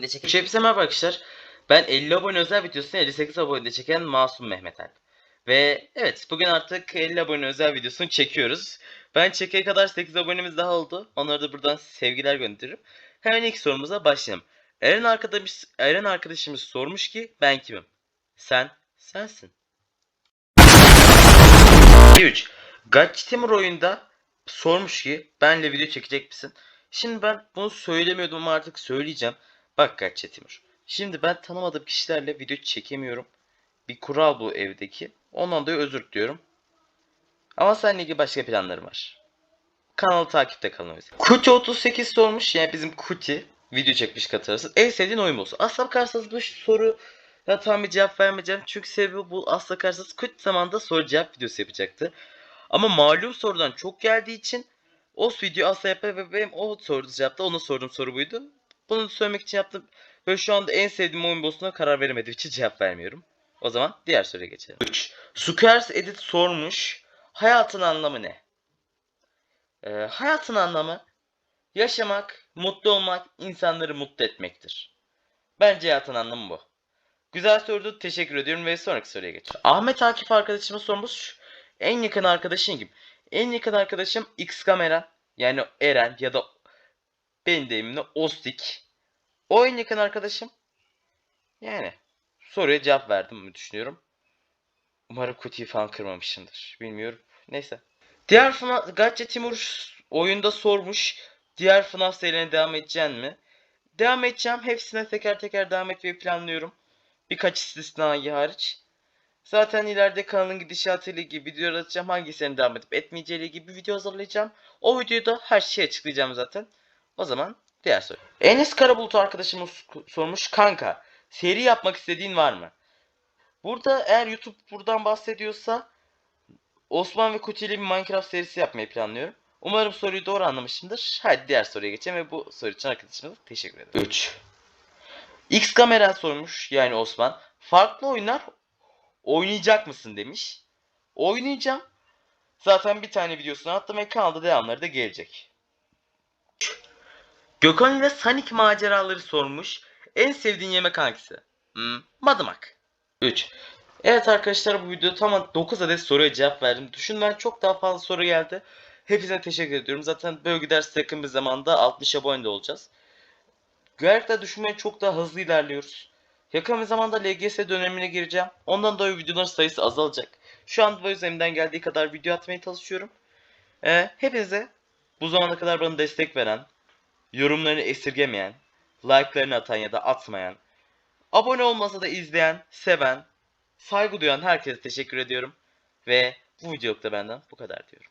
abone çeken. Hepinize merhaba arkadaşlar. Ben 50 abone özel videosunu 58 abone çeken Masum Mehmet Alp. Ve evet bugün artık 50 abone özel videosunu çekiyoruz. Ben çekene kadar 8 abonemiz daha oldu. Onlara da buradan sevgiler gönderirim. Hemen ilk sorumuza başlayalım. Eren, arkadaş, Eren arkadaşımız sormuş ki ben kimim? Sen, sensin. 3. Gaç Timur oyunda sormuş ki benle video çekecek misin? Şimdi ben bunu söylemiyordum ama artık söyleyeceğim. Bak Gaç Timur. Şimdi ben tanımadığım kişilerle video çekemiyorum. Bir kural bu evdeki. Ondan dolayı özür diliyorum. Ama seninle ilgili başka planlarım var. Kanalı takipte kalın yüzden. Kuti 38 sormuş yani bizim Kuti video çekmiş katılırsın. En sevdiğin oyun olsun? Aslına bakarsanız bu soru ya tam bir cevap vermeyeceğim. Çünkü sebebi bu aslına bakarsanız Kuti zamanında soru cevap videosu yapacaktı. Ama malum sorudan çok geldiği için o video asla yapar ve benim o soru cevapta ona sorduğum soru buydu. Bunu söylemek için yaptım. Ve şu anda en sevdiğim oyun boss'una karar veremediğim için cevap vermiyorum. O zaman diğer soruya geçelim. 3. Squares Edit sormuş. Hayatın anlamı ne? Ee, hayatın anlamı yaşamak, mutlu olmak, insanları mutlu etmektir. Bence hayatın anlamı bu. Güzel sordu. Teşekkür ediyorum ve sonraki soruya geçelim. Ahmet Akif arkadaşımız sormuş. En yakın arkadaşın kim? En yakın arkadaşım X kamera yani Eren ya da benim deyimimle Ostik. O yakın arkadaşım. Yani soruya cevap verdim mi düşünüyorum. Umarım kutuyu falan kırmamışımdır. Bilmiyorum. Neyse. Diğer FNAF, Gatça Timur oyunda sormuş. Diğer FNAF serilerine devam edeceksin mi? Devam edeceğim. Hepsine teker teker devam etmeyi planlıyorum. Birkaç istisnai hariç. Zaten ileride kanalın gidişatıyla ilgili video atacağım. Hangisine devam edip etmeyeceğiyle ilgili bir video hazırlayacağım. O videoda her şeyi açıklayacağım zaten. O zaman diğer soru. Enes Karabulut arkadaşımız sormuş. Kanka seri yapmak istediğin var mı? Burada eğer YouTube buradan bahsediyorsa Osman ve Kuti ile bir Minecraft serisi yapmayı planlıyorum. Umarım soruyu doğru anlamışımdır. Hadi diğer soruya geçelim ve bu soru için arkadaşımıza teşekkür ederim. 3. X kamera sormuş yani Osman. Farklı oyunlar oynayacak mısın demiş. Oynayacağım. Zaten bir tane videosunu attım ve kanalda devamları da gelecek. Gökhan ile Sonic maceraları sormuş. En sevdiğin yemek hangisi? Hmm, madımak. 3. Evet arkadaşlar bu videoda tam 9 adet soruya cevap verdim. Düşünden çok daha fazla soru geldi. Hepinize teşekkür ediyorum. Zaten böyle giderse yakın bir zamanda 60 abone de olacağız. Gerçekten düşünmeye çok daha hızlı ilerliyoruz. Yakın bir zamanda LGS dönemine gireceğim. Ondan dolayı videoların sayısı azalacak. Şu an bu elimden geldiği kadar video atmaya çalışıyorum. Ee, hepinize bu zamana kadar bana destek veren, yorumlarını esirgemeyen, like'larını atan ya da atmayan, abone olmasa da izleyen, seven, saygı duyan herkese teşekkür ediyorum. Ve bu videoluk da benden bu kadar diyorum.